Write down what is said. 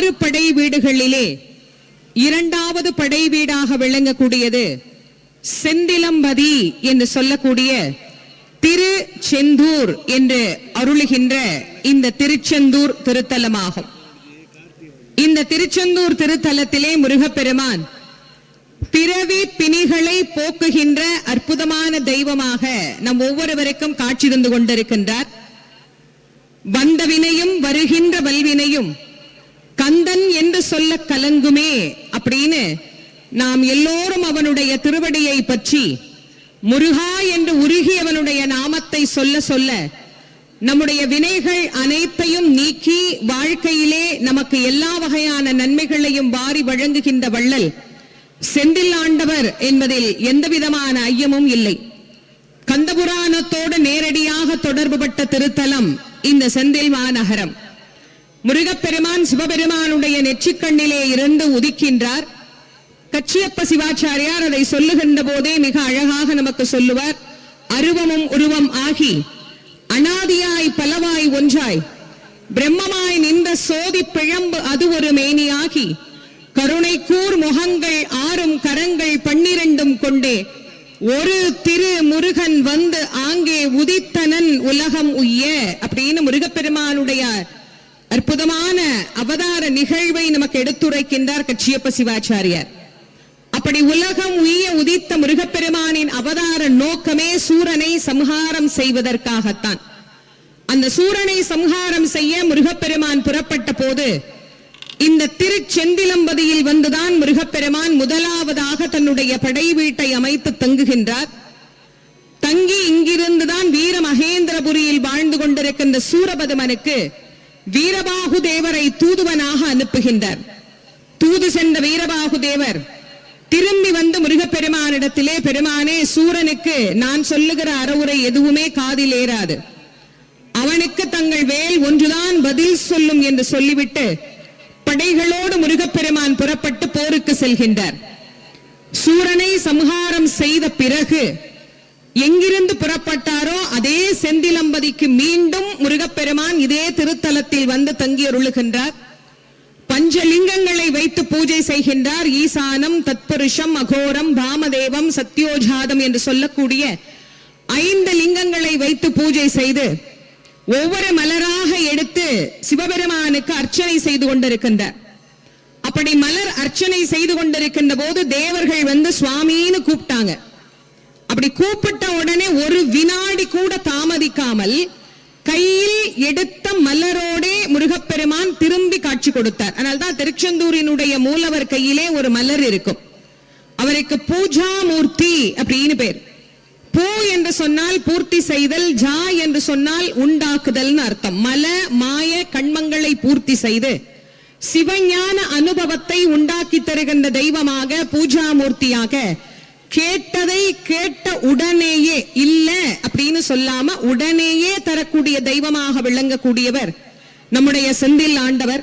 ஆறு படை வீடுகளிலே இரண்டாவது படை வீடாக விளங்கக்கூடியது செந்திலம்பதி என்று சொல்லக்கூடிய திருச்செந்தூர் என்று அருளுகின்ற இந்த திருச்செந்தூர் திருத்தலமாகும். இந்த திருச்செந்தூர் திருத்தலத்திலே முருகப்பெருமான் பிறவி பிணிகளை போக்குகின்ற அற்புதமான தெய்வமாக நம் ஒவ்வொருவருக்கும் காட்சி தந்து கொண்டிருக்கின்றார். வந்த வினையும் வருகின்ற வல்வினையும் அந்தன் என்று சொல்ல கலங்குமே அப்படின்னு நாம் எல்லோரும் அவனுடைய திருவடியை பற்றி முருகா என்று உருகி அவனுடைய நாமத்தை சொல்ல சொல்ல நம்முடைய வினைகள் அனைத்தையும் நீக்கி வாழ்க்கையிலே நமக்கு எல்லா வகையான நன்மைகளையும் வாரி வழங்குகின்ற வள்ளல் செந்தில் ஆண்டவர் என்பதில் எந்த விதமான ஐயமும் இல்லை. கந்தபுராணத்தோடு நேரடியாக தொடர்புபட்ட திருத்தலம் இந்த செந்தில் மாநகரம். முருகப்பெருமான் சிவபெருமானுடைய நெற்றிக்கண்ணிலே இருந்து உதிக்கின்றார். கச்சியப்ப சிவாச்சாரியார் அதை சொல்லுகின்ற போதே மிக அழகாக நமக்கு சொல்லுவார். அருவமும் உருவம் ஆகி அனாதியாய் பலவாய் ஒன்றாய் பிரம்மமாய் நின்ற சோதி பிழம்பு அது ஒரு மேனியாகி கருணை கூர் முகங்கள் ஆறும் கரங்கள் பன்னிரண்டும் கொண்டே ஒரு திரு முருகன் வந்து ஆங்கே உதித்தனன் உலகம் உய்ய அப்படின்னு முருகப்பெருமானுடைய அற்புதமான அவதார நிகழ்வை நமக்கு எடுத்துரைக்கின்றார் கச்சியப்ப சிவாச்சாரியார். அப்படி உலகம் உய உதித்த முருகப்பெருமானின் அவதார நோக்கமே சூரனை சம்ஹாரம் செய்வதற்காகத்தான். அந்த சூரனை சம்ஹாரம் செய்ய முருகப்பெருமான் புறப்பட்ட போது இந்த திருச்செந்திலம்பதியில் வந்துதான் முருகப்பெருமான் முதலாவதாக தன்னுடைய படை வீட்டை அமைத்து தங்குகின்றார். தங்கி இங்கிருந்துதான் வீர மகேந்திரபுரியில் வாழ்ந்து கொண்டிருக்கின்ற சூரபதமனுக்கு வீரபாகு தேவரை தூதுவனாக அனுப்புகின்றார். தூது சென்ற வீரபாகு தேவர் திரும்பி வந்து முருகப்பெருமானிடத்திலே பெருமானே சூரனுக்கு நான் சொல்லுகிற அறவுரை எதுவுமே காதில் ஏறாது. அவனுக்கு தங்கள் வேல் ஒன்றுதான் பதில் சொல்லும் என்று சொல்லிவிட்டு படைகளோடு முருகப்பெருமான் புறப்பட்டு போருக்கு செல்கின்றார். சூரனை சம்ஹாரம் செய்த பிறகு எங்கிருந்து புறப்பட்டாரோ அதே செந்திலம்பதிக்கு மீண்டும் பெருமான் இதே திருத்தலத்தில் வந்து தங்கியருளுகின்றார். பஞ்சலிங்கங்களை வைத்து பூஜை செய்கின்றார். ஈசானம் தத்புருஷம் அகோரம் பாமதேவம் சத்யோஜாதம் என்று சொல்லக்கூடிய ஐந்து லிங்கங்களை வைத்து பூஜை செய்து ஒவ்வொரு மலராக எடுத்து சிவபெருமானுக்கு அர்ச்சனை செய்து கொண்டிருக்கின்றார். அப்படி மலர் அர்ச்சனை செய்து கொண்டிருக்கின்ற போது தேவர்கள் வந்து சுவாமின்னு கூப்பிட்டாங்க. அப்படி கூப்பிட்ட உடனே ஒரு வினாடி கூட தாமதிக்காமல் கையில் எடுத்த மலரோடே முருகப்பெருமான் திரும்பி காட்சி கொடுத்தார். அதனால்தான் திருச்செந்தூரினுடைய மூலவர் கையிலே ஒரு மலர் இருக்கும். அவருக்கு பூஜா மூர்த்தி அப்படின்னு பேர். பூ என்று சொன்னால் பூர்த்தி செய்தல் ஜா என்று சொன்னால் உண்டாக்குதல்னு அர்த்தம். மல மாய கண்மங்களை பூர்த்தி செய்து சிவஞான அனுபவத்தை உண்டாக்கி தருகின்ற தெய்வமாக பூஜாமூர்த்தியாக கேட்டதை கேட்ட உடனேயே இல்ல அப்படின்னு சொல்லாம உடனேயே தரக்கூடிய தெய்வமாக விளங்கக்கூடியவர் நம்முடைய செந்தில் ஆண்டவர்.